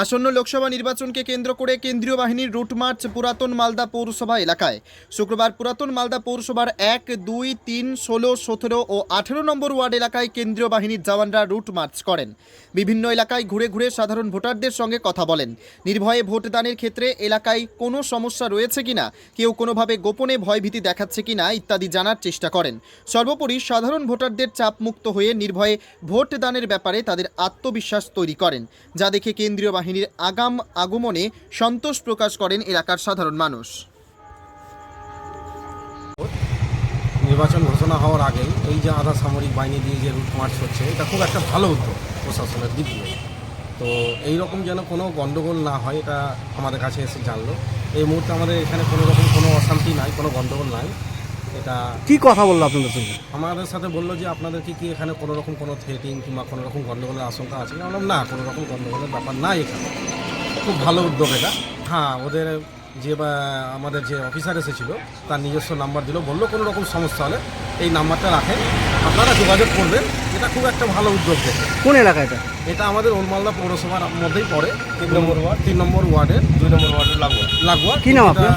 আসন্ন লোকসভা নির্বাচনকে কেন্দ্র করে কেন্দ্রীয় বাহিনীর রুট মার্চ পুরাতন মালদা পৌরসভা এলাকায়। শুক্রবার পুরাতন মালদা পৌরসভার এক, দুই, তিন, ষোলো, সতেরো ও আঠেরো নম্বর ওয়ার্ড এলাকায় কেন্দ্রীয় বাহিনীর জওয়ানরা রুট মার্চ করেন। বিভিন্ন এলাকায় ঘুরে ঘুরে সাধারণ ভোটারদের সঙ্গে কথা বলেন। নির্ভয়ে ভোটদানের ক্ষেত্রে এলাকায় কোনো সমস্যা রয়েছে কিনা, কেউ কোনোভাবে গোপনে ভয়ভীতি দেখাচ্ছে কিনা ইত্যাদি জানার চেষ্টা করেন। সর্বোপরি সাধারণ ভোটারদের চাপমুক্ত হয়ে নির্ভয়ে ভোটদানের ব্যাপারে তাদের আত্মবিশ্বাস তৈরি করেন, যা দেখে কেন্দ্রীয় বাহিনীর আগাম আগমনে সন্তোষ প্রকাশ করেন এলাকার সাধারণ মানুষ। নির্বাচন ঘোষণা হওয়ার আগেই এই যে আধা সামরিক বাহিনী দিয়ে যে রুট মার্চ হচ্ছে, এটা খুব একটা ভালো উদ্যোগ প্রশাসনের দিক দিয়ে। তো এই রকম যেন কোনো গণ্ডগোল না হয়, এটা আমাদের কাছে এসে জানলো। এই মুহূর্তে আমাদের এখানে কোনো রকম কোনো অশান্তি নাই, কোনো গণ্ডগোল নাই। এটা কি কথা বলল আপনাদের সঙ্গে? আমাদের সাথে বলল যে আপনাদেরকে কি এখানে কোনো রকম কোনো থ্রেটিং কিংবা কোনো রকম গণ্ডগোলের আশঙ্কা আছে? আমি বললাম না কোনো রকম গণ্ডগোলের ব্যাপার নাই এখানে। খুব ভালো উদ্যোগ এটা। হ্যাঁ ওদের যে বা আমাদের যে অফিসার এসেছিল তার নিজস্ব নাম্বার দিল বলল কোনো রকম সমস্যা হলে এই নাম্বারটা রাখেন। আপনারা যোগাযোগ করবেন এটা খুব একটা ভালো উদ্যোগ দেখে। কোন এলাকা এটা? এটা আমাদের ওলমালদা পৌরসভার মধ্যেই পড়ে তিন নম্বর ওয়ার্ড তিন নম্বর ওয়ার্ডের দুই নম্বর ওয়ার্ডের লাগোয়া। লাগোয়া। কি নাম আপনার?